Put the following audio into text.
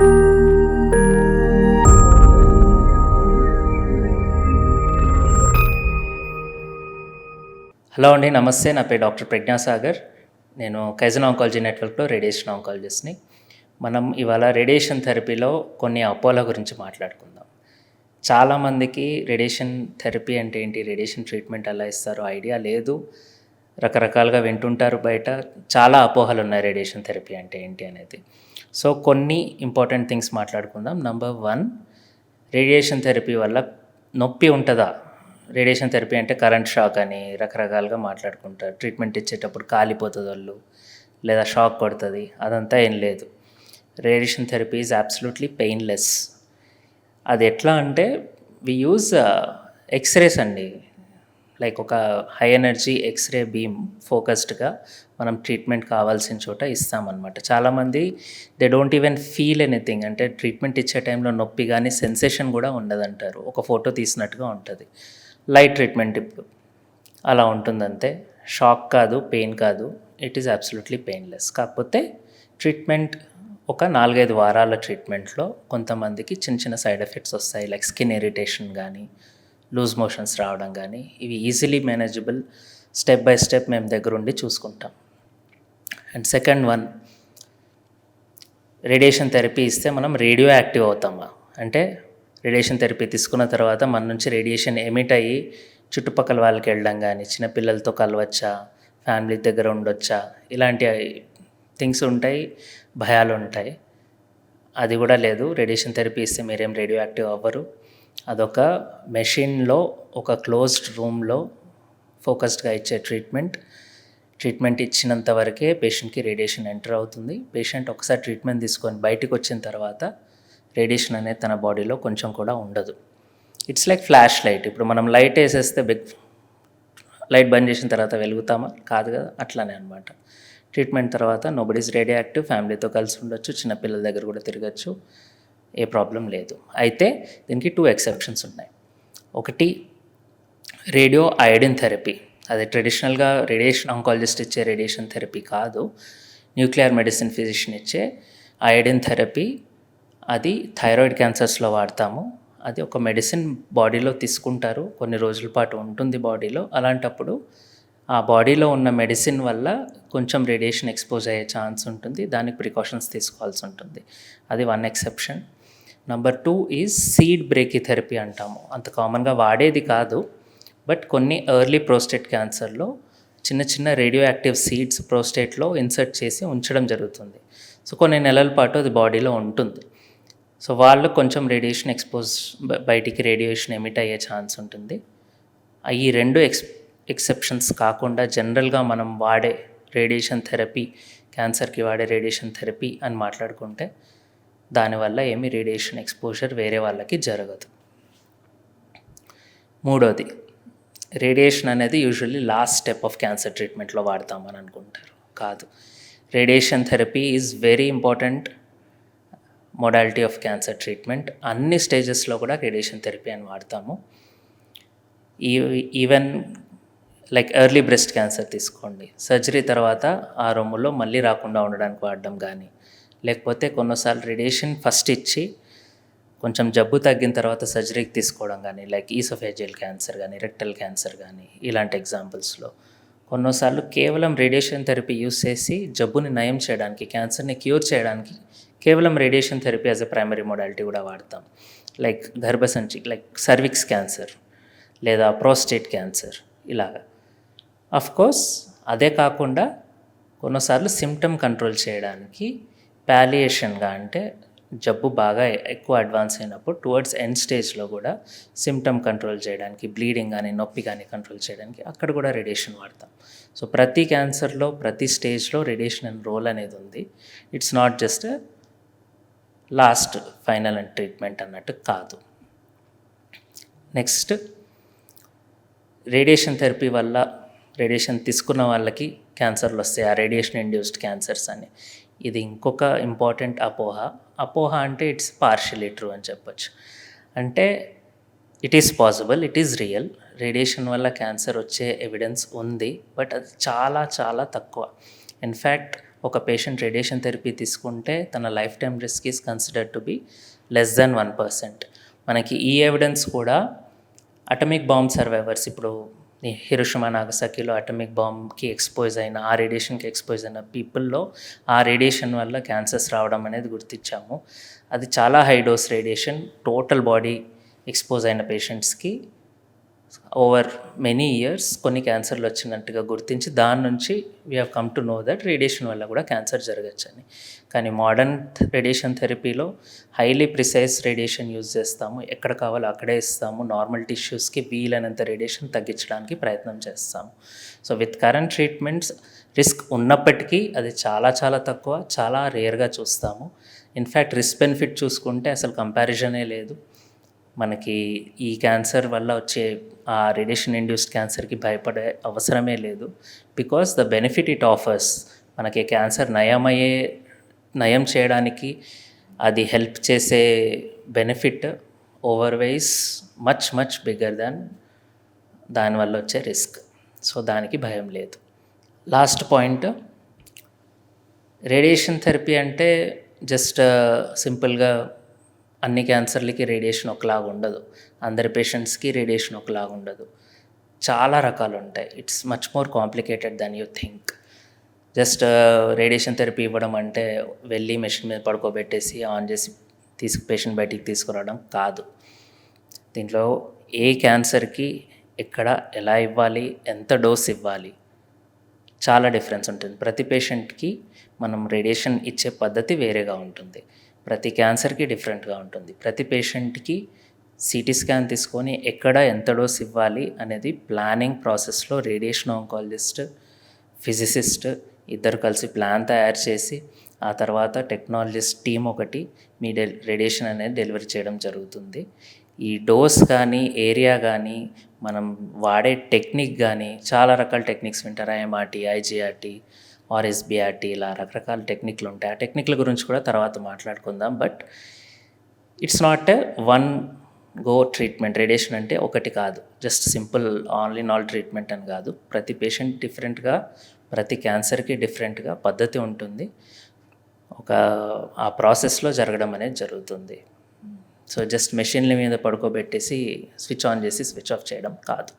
Hello అండి నమస్తే. నా పేరు డాక్టర్ ప్రజ్ఞాసాగర్. నేను కైజన్ ఆంకాలజీ నెట్వర్క్లో రేడియేషన్ ఆంకాలజిస్ట్ని. మనం ఇవాళ రేడియేషన్ థెరపీలో కొన్ని అపోలో గురించి మాట్లాడుకుందాం. చాలామందికి రేడియేషన్ థెరపీ అంటే ఏంటి? రేడియేషన్ ట్రీట్మెంట్ ఎలా ఇస్తారో ఐడియా లేదు. రకరకాలుగా వింటుంటారు బయట. చాలా అపోహలు ఉన్నాయి రేడియేషన్ థెరపీ అంటే ఏంటి అనేది. సో కొన్ని ఇంపార్టెంట్ థింగ్స్ మాట్లాడుకుందాం. నంబర్ వన్ రేడియేషన్ థెరపీ వల్ల నొప్పి ఉంటుందా? రేడియేషన్ థెరపీ అంటే కరెంట్ షాక్ అని రకరకాలుగా మాట్లాడుకుంటారు. ట్రీట్మెంట్ ఇచ్చేటప్పుడు కాలిపోతుంది వాళ్ళు లేదా షాక్ కొడుతుంది. అదంతా ఏం లేదు. Radiation therapy is absolutely painless. అది ఎట్లా అంటే వి యూజ్ ఎక్స్రేస్ అండి. లైక్ ఒక హై ఎనర్జీ ఎక్స్రే బీమ్ ఫోకస్డ్గా మనం ట్రీట్మెంట్ కావాల్సిన చోట ఇస్తామన్నమాట. చాలామంది they don't even feel anything. అంటే ట్రీట్మెంట్ ఇచ్చే టైంలో నొప్పి కానీ సెన్సేషన్ కూడా ఉండదంటారు. ఒక ఫోటో తీసినట్టుగా ఉంటుంది. లైట్ ట్రీట్మెంట్ ఇప్పుడు అలా ఉంటుందంతే. షాక్ కాదు పెయిన్ కాదు. It is absolutely painless. కాకపోతే ట్రీట్మెంట్ ఒక నాలుగైదు వారాల ట్రీట్మెంట్లో కొంతమందికి చిన్న చిన్న సైడ్ ఎఫెక్ట్స్ వస్తాయి. లైక్ స్కిన్ ఇరిటేషన్ కానీ లూజ్ మోషన్స్ రావడం కానీ ఇవి easily manageable step by step మేము దగ్గరుండి చూసుకుంటాం. And second one radiation therapy ఇస్తే మనం రేడియో యాక్టివ్ అవుతామా అంటే రేడియేషన్ థెరపీ తీసుకున్న తర్వాత మన నుంచి రేడియేషన్ ఎమిట్ అయ్యి చుట్టుపక్కల వాళ్ళకి వెళ్ళడం కానీ చిన్నపిల్లలతో కలవచ్చా ఫ్యామిలీ దగ్గర ఉండొచ్చా ఇలాంటి థింగ్స్ ఉంటాయి భయాలు ఉంటాయి. అది కూడా లేదు. రేడియేషన్ థెరపీ ఇస్తే మీరేం రేడియో యాక్టివ్ అవ్వరు. అదొక మెషిన్లో ఒక క్లోజ్డ్ రూమ్లో ఫోకస్డ్గా ఇచ్చే ట్రీట్మెంట్. ట్రీట్మెంట్ ఇచ్చినంత వరకే పేషెంట్కి రేడియేషన్ ఎంటర్ అవుతుంది. పేషెంట్ ఒకసారి ట్రీట్మెంట్ తీసుకొని బయటకు వచ్చిన తర్వాత రేడియేషన్ అనేది తన బాడీలో కొంచెం కూడా ఉండదు. It's like flash light. ఇప్పుడు మనం లైట్ వేసేస్తే బిగ్ లైట్ బంద్ చేసిన తర్వాత వెలుగుతామా? కాదు కదా అట్లానే అనమాట ట్రీట్మెంట్ తర్వాత నోబడీస్ రేడియో యాక్టివ్ ఫ్యామిలీతో కలిసి ఉండొచ్చు చిన్నపిల్లల దగ్గర కూడా తిరగచ్చు. ఏ ప్రాబ్లం లేదు. అయితే దీనికి టూ ఎక్సెప్షన్స్ ఉన్నాయి. ఒకటి రేడియో అయోడిన్ థెరపీ. అది ట్రెడిషనల్గా రేడియేషన్ ఆంకాలజిస్ట్ ఇచ్చే రేడియేషన్ థెరపీ కాదు. న్యూక్లియర్ మెడిసిన్ ఫిజిషియన్ ఇచ్చే అయోడిన్ థెరపీ. అది థైరాయిడ్ క్యాన్సర్స్లో వాడతాము. అది ఒక మెడిసిన్ బాడీలో తీసుకుంటారు. కొన్ని రోజుల పాటు ఉంటుంది బాడీలో. అలాంటప్పుడు ఆ బాడీలో ఉన్న మెడిసిన్ వల్ల కొంచెం రేడియేషన్ ఎక్స్పోజ్ అయ్యే ఛాన్స్ ఉంటుంది. దానికి ప్రికాషన్స్ తీసుకోవాల్సి ఉంటుంది. అది one exception number two is seed brachytherapy అంటాము. అంత కామన్గా వాడేది కాదు. బట్ కొన్ని ఎర్లీ ప్రోస్టేట్ క్యాన్సర్లో చిన్న చిన్న రేడియో యాక్టివ్ సీడ్స్ ప్రోస్టేట్లో ఇన్సర్ట్ చేసి ఉంచడం జరుగుతుంది. సో కొన్ని నెలల పాటు అది బాడీలో ఉంటుంది. సో వాళ్ళు కొంచెం రేడియేషన్ ఎక్స్పోజ్ బయటికి రేడియేషన్ ఎమిట్ అయ్యే ఛాన్స్ ఉంటుంది. ఆ ఈ రెండు ఎక్స్ ఎక్సెప్షన్స్ కాకుండా జనరల్గా మనం వాడే రేడియేషన్ థెరపీ క్యాన్సర్కి వాడే రేడియేషన్ థెరపీ అని మాట్లాడుకుంటే దానివల్ల ఏమి రేడియేషన్ ఎక్స్పోజర్ వేరే వాళ్ళకి జరగదు. మూడోది రేడియేషన్ అనేది usually last step of cancer ట్రీట్మెంట్లో వాడతామని అనుకుంటారు. కాదు. Radiation therapy is very important modality of cancer treatment. అన్ని స్టేజెస్లో కూడా రేడియేషన్ థెరపీ అని వాడతాము. ఈ even like early breast cancer తీసుకోండి. సర్జరీ తర్వాత ఆ రొమ్ములో మళ్ళీ రాకుండా ఉండడానికి వాడడం కానీ లేకపోతే కొన్నిసార్లు రేడియేషన్ ఫస్ట్ ఇచ్చి కొంచెం జబ్బు తగ్గిన తర్వాత సర్జరీకి తీసుకోవడం కానీ లైక్ ఈసోఫేజియల్ క్యాన్సర్ కానీ రెక్టల్ క్యాన్సర్ కానీ ఇలాంటి ఎగ్జాంపుల్స్లో. కొన్నిసార్లు కేవలం రేడియేషన్ థెరపీ యూస్ చేసి జబ్బుని నయం చేయడానికి క్యాన్సర్ని క్యూర్ చేయడానికి కేవలం radiation therapy as a primary modality కూడా వాడతాం. లైక్ గర్భసంచి లైక్ సర్విక్స్ క్యాన్సర్ లేదా ప్రోస్టేట్ క్యాన్సర్ ఇలాగా. అఫ్ కోర్స్ అదే కాకుండా కొన్నిసార్లు సిమ్టమ్ కంట్రోల్ చేయడానికి ప్యాలియేషన్గా అంటే జబ్బు బాగా ఎక్కువ అడ్వాన్స్ అయినప్పుడు టువర్డ్స్ ఎండ్ స్టేజ్లో కూడా సిమ్టమ్ కంట్రోల్ చేయడానికి బ్లీడింగ్ కానీ నొప్పి కానీ కంట్రోల్ చేయడానికి అక్కడ కూడా రేడియేషన్ వాడతాం. సో ప్రతి క్యాన్సర్లో ప్రతి స్టేజ్లో రేడియేషన్ అండ్ రోల్ అనేది ఉంది. It's not just last final and treatment అన్నట్టు కాదు. నెక్స్ట్ రేడియేషన్ థెరపీ వల్ల రేడియేషన్ తీసుకున్న వాళ్ళకి క్యాన్సర్లు వస్తాయి. ఆ రేడియేషన్ ఇండ్యూస్డ్ క్యాన్సర్స్ అని. ఇది ఇంకొక ఇంపార్టెంట్ అపోహ. అపోహ అంటే ఇట్స్ పార్షియలీ ట్రూ అని చెప్పచ్చు. అంటే it is possible it is real radiation వల్ల క్యాన్సర్ వచ్చే ఎవిడెన్స్ ఉంది బట్ అది చాలా చాలా తక్కువ. ఇన్ఫ్యాక్ట్ ఒక పేషెంట్ రేడియేషన్ థెరపీ తీసుకుంటే తన life time risk is consider to be less than one percent మనకి ఈ ఎవిడెన్స్ కూడా అటమిక్ బాంబ్ సర్వైవర్స్ ఇప్పుడు హిరోషిమా నాగసాకిలో అటమిక్ బాంబ్కి ఎక్స్పోజ్ అయిన ఆ రేడియేషన్కి ఎక్స్పోజ్ అయిన పీపుల్లో ఆ రేడియేషన్ వల్ల క్యాన్సర్స్ రావడం అనేది గుర్తించాము. అది చాలా high dose radiation total body expose అయిన పేషెంట్స్కి ఓవర్ మెనీ ఇయర్స్ కొన్ని క్యాన్సర్లు వచ్చినట్టుగా గుర్తించి దాని నుంచి we have come to know that radiation వల్ల కూడా క్యాన్సర్ జరగచ్చని కానీ మోడర్న్ రేడియేషన్ థెరపీలో హైలీ ప్రిసైజ్ రేడియేషన్ యూజ్ చేస్తాము. ఎక్కడ కావాలో అక్కడే ఇస్తాము. నార్మల్ టిష్యూస్కి వీలైనంత రేడియేషన్ తగ్గించడానికి ప్రయత్నం చేస్తాము. So with current treatments risk ఉన్నప్పటికీ అది చాలా చాలా తక్కువ చాలా రేర్గా చూస్తాము. ఇన్ఫ్యాక్ట్ రిస్క్ బెనిఫిట్ చూసుకుంటే అసలు కంపారిజనే లేదు. మనకి ఈ క్యాన్సర్ వల్ల వచ్చే ఆ రేడియేషన్ ఇండ్యూస్డ్ క్యాన్సర్కి భయపడే అవసరమే లేదు. Because the benefit it offers మనకి క్యాన్సర్ నయమయ్యే నయం చేయడానికి అది హెల్ప్ చేసే benefit otherwise much much bigger than దానివల్ల వచ్చే రిస్క్ సో దానికి భయం లేదు. లాస్ట్ పాయింట్ రేడియేషన్ థెరపీ అంటే జస్ట్ సింపుల్గా uh, అన్ని క్యాన్సర్లకి రేడియేషన్ ఒకలాగా ఉండదు. అందరి పేషెంట్స్కి రేడియేషన్ ఒకలాగా ఉండదు. చాలా రకాలు ఉంటాయి. It's much more complicated than you think just radiation therapy ఇవ్వడం అంటే వెళ్ళి మెషిన్ మీద పడుకోబెట్టేసి ఆన్ చేసి తీసుకు పేషెంట్ బయటికి తీసుకురావడం కాదు. దీంట్లో ఏ క్యాన్సర్కి ఎక్కడ ఎలా ఇవ్వాలి ఎంత డోస్ ఇవ్వాలి చాలా డిఫరెన్స్ ఉంటుంది. ప్రతి పేషెంట్కి మనం రేడియేషన్ ఇచ్చే పద్ధతి వేరేగా ఉంటుంది. ప్రతి క్యాన్సర్కి డిఫరెంట్గా ఉంటుంది. ప్రతి పేషెంట్కి సిటీ స్కాన్ తీసుకొని ఎక్కడ ఎంత డోస్ ఇవ్వాలి అనేది ప్లానింగ్ ప్రాసెస్లో రేడియేషన్ ఆంకాలజిస్ట్ ఫిజిసిస్ట్ ఇద్దరు కలిసి ప్లాన్ తయారు చేసి ఆ తర్వాత టెక్నాలజిస్ట్ టీం ఒకటి మీ డెల్ రేడియేషన్ అనేది డెలివరీ చేయడం జరుగుతుంది. ఈ డోస్ కానీ ఏరియా కానీ మనం వాడే టెక్నిక్ కానీ చాలా రకాల టెక్నిక్స్ వింటారు. ఐఎంఆర్టీ ఐజీఆర్టీ ఆర్ఎస్బిఆర్టీ ఇలా రకరకాల టెక్నిక్లు ఉంటాయి. ఆ టెక్నిక్ల గురించి కూడా తర్వాత మాట్లాడుకుందాం. But it's not a one go treatment. Radiation అంటే ఒకటి కాదు. Just simple all in all treatment అని కాదు. ప్రతి పేషెంట్ డిఫరెంట్గా ప్రతి క్యాన్సర్కి డిఫరెంట్గా పద్ధతి ఉంటుంది. ఒక ఆ ప్రాసెస్లో జరగడం అనేది జరుగుతుంది. సో జస్ట్ మెషిన్ల మీద పడుకోబెట్టేసి స్విచ్ ఆన్ చేసి స్విచ్ ఆఫ్ చేయడం కాదు.